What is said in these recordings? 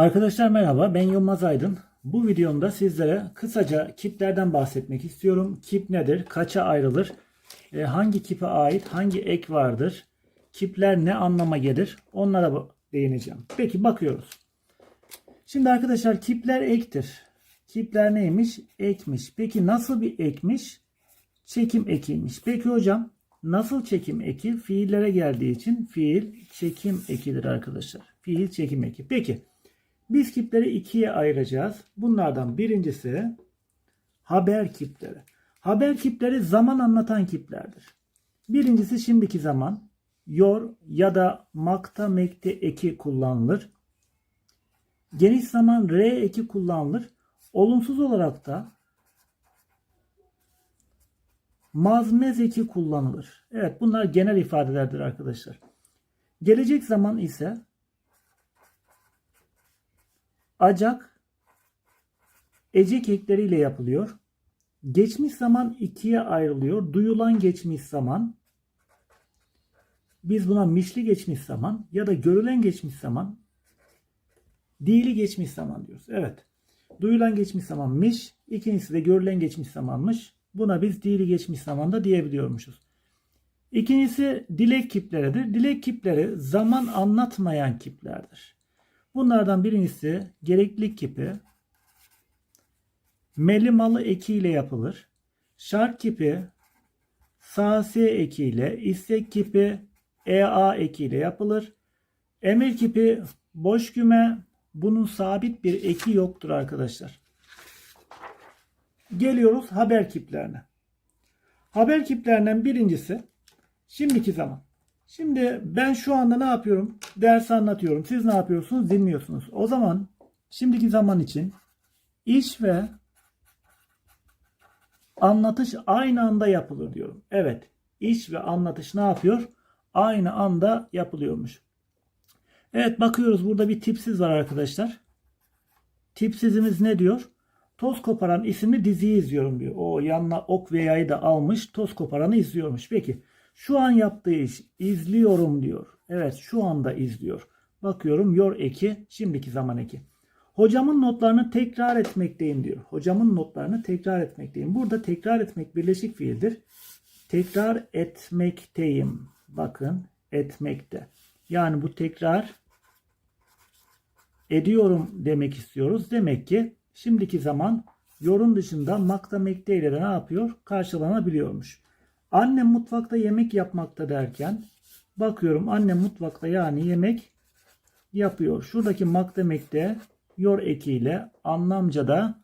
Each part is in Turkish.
Arkadaşlar merhaba ben Yılmaz Aydın. Bu videomda sizlere kısaca kiplerden bahsetmek istiyorum. Kip nedir? Kaça ayrılır? E, hangi kipe ait hangi ek vardır? Kipler ne anlama gelir? Onlara değineceğim. Peki bakıyoruz. Şimdi arkadaşlar kipler ektir. Kipler neymiş? Ekmiş. Peki nasıl bir ekmiş? Çekim ekiymiş. Peki hocam nasıl çekim eki? Fiillere geldiği için fiil çekim ekidir arkadaşlar. Fiil çekim eki. Peki biz kipleri ikiye ayıracağız. Bunlardan birincisi haber kipleri. Haber kipleri zaman anlatan kiplerdir. Birincisi şimdiki zaman yor ya da makta mekte eki kullanılır. Geniş zaman re eki kullanılır. Olumsuz olarak da mazmez eki kullanılır. Evet bunlar genel ifadelerdir arkadaşlar. Gelecek zaman ise acak ecek ekleriyle yapılıyor. Geçmiş zaman ikiye ayrılıyor. Duyulan geçmiş zaman biz buna mişli geçmiş zaman ya da görülen geçmiş zaman dili geçmiş zaman diyoruz. Evet. Duyulan geçmiş zaman miş. ikincisi de görülen geçmiş zamanmış. Buna biz dili geçmiş zamanda diyebiliyormuşuz. İkincisi dilek kipleridir. Dilek kipleri zaman anlatmayan kiplerdir. Bunlardan birincisi gereklilik kipi. Meli malı ekiyle yapılır. Şart kipi sasi ekiyle, istek kipi ea ekiyle yapılır. Emir kipi boş küme bunun sabit bir eki yoktur arkadaşlar. Geliyoruz haber kiplerine. Haber kiplerinden birincisi şimdiki zaman. Şimdi ben şu anda ne yapıyorum? Ders anlatıyorum. Siz ne yapıyorsunuz? Dinliyorsunuz. O zaman şimdiki zaman için iş ve anlatış aynı anda yapılır diyorum. Evet. iş ve anlatış ne yapıyor? Aynı anda yapılıyormuş. Evet bakıyoruz burada bir tipsiz var arkadaşlar. Tipsizimiz ne diyor? Toz koparan isimli diziyi izliyorum diyor. O yanına ok ve yayı da almış. Toz koparanı izliyormuş. Peki şu an yaptığı iş izliyorum diyor. Evet şu anda izliyor. Bakıyorum yor eki şimdiki zaman eki. Hocamın notlarını tekrar etmekteyim diyor. Hocamın notlarını tekrar etmekteyim. Burada tekrar etmek birleşik fiildir. Tekrar etmekteyim. Bakın etmekte. Yani bu tekrar ediyorum demek istiyoruz. Demek ki şimdiki zaman yorum dışında makta mekte ile de ne yapıyor? Karşılanabiliyormuş. Annem mutfakta yemek yapmakta derken bakıyorum annem mutfakta yani yemek yapıyor. Şuradaki mak demekte yor ekiyle anlamca da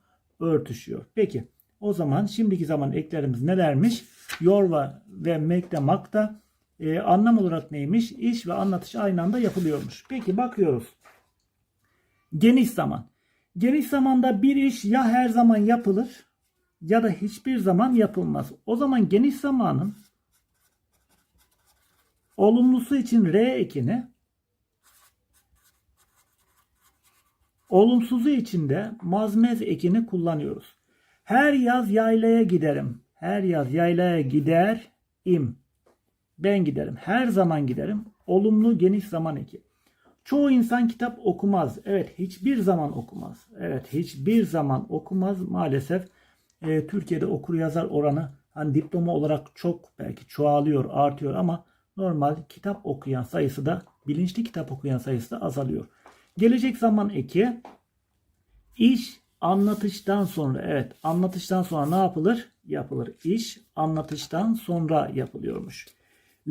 örtüşüyor. Peki o zaman şimdiki zaman eklerimiz nelermiş? Yor ve, ve mekte makta e, anlam olarak neymiş? İş ve anlatış aynı anda yapılıyormuş. Peki bakıyoruz. Geniş zaman. Geniş zamanda bir iş ya her zaman yapılır ya da hiçbir zaman yapılmaz. O zaman geniş zamanın olumlusu için R ekini olumsuzu için de mazmez ekini kullanıyoruz. Her yaz yaylaya giderim. Her yaz yaylaya gider im. Ben giderim. Her zaman giderim. Olumlu geniş zaman eki. Çoğu insan kitap okumaz. Evet hiçbir zaman okumaz. Evet hiçbir zaman okumaz maalesef e, Türkiye'de okur yazar oranı hani diploma olarak çok belki çoğalıyor, artıyor ama normal kitap okuyan sayısı da bilinçli kitap okuyan sayısı da azalıyor. Gelecek zaman eki iş anlatıştan sonra evet anlatıştan sonra ne yapılır? Yapılır. İş anlatıştan sonra yapılıyormuş.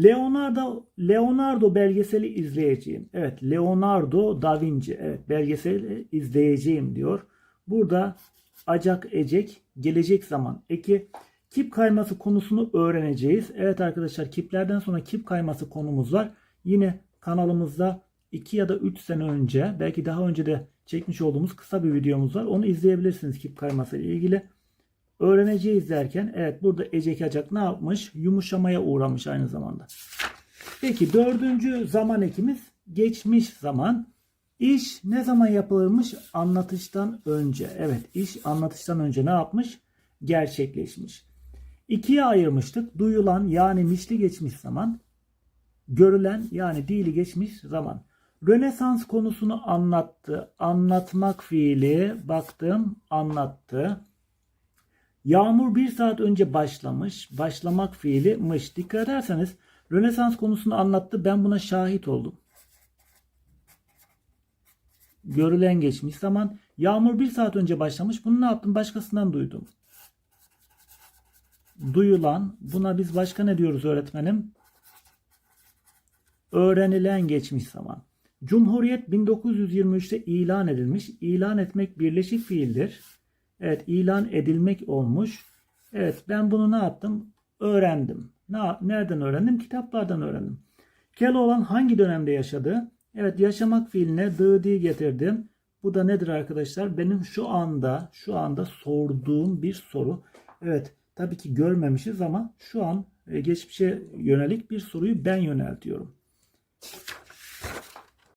Leonardo Leonardo belgeseli izleyeceğim. Evet, Leonardo da Vinci. Evet, belgeseli izleyeceğim diyor. Burada acak ecek gelecek zaman eki kip kayması konusunu öğreneceğiz. Evet arkadaşlar kiplerden sonra kip kayması konumuz var. Yine kanalımızda 2 ya da 3 sene önce belki daha önce de çekmiş olduğumuz kısa bir videomuz var. Onu izleyebilirsiniz kip kayması ile ilgili. Öğreneceğiz derken evet burada ecek acak ne yapmış? Yumuşamaya uğramış aynı zamanda. Peki dördüncü zaman ekimiz geçmiş zaman. İş ne zaman yapılırmış? Anlatıştan önce. Evet iş anlatıştan önce ne yapmış? Gerçekleşmiş. İkiye ayırmıştık. Duyulan yani mişli geçmiş zaman. Görülen yani dili geçmiş zaman. Rönesans konusunu anlattı. Anlatmak fiili baktım anlattı. Yağmur bir saat önce başlamış. Başlamak fiili. Dikkat ederseniz Rönesans konusunu anlattı. Ben buna şahit oldum. Görülen geçmiş zaman. Yağmur bir saat önce başlamış. Bunu ne yaptım? Başkasından duydum. Duyulan. Buna biz başka ne diyoruz öğretmenim? Öğrenilen geçmiş zaman. Cumhuriyet 1923'te ilan edilmiş. İlan etmek birleşik fiildir. Evet ilan edilmek olmuş. Evet ben bunu ne yaptım? Öğrendim. Ne, nereden öğrendim? Kitaplardan öğrendim. Keloğlan hangi dönemde yaşadı? Evet yaşamak fiiline dı getirdim. Bu da nedir arkadaşlar? Benim şu anda şu anda sorduğum bir soru. Evet tabii ki görmemişiz ama şu an e, geçmişe yönelik bir soruyu ben yöneltiyorum.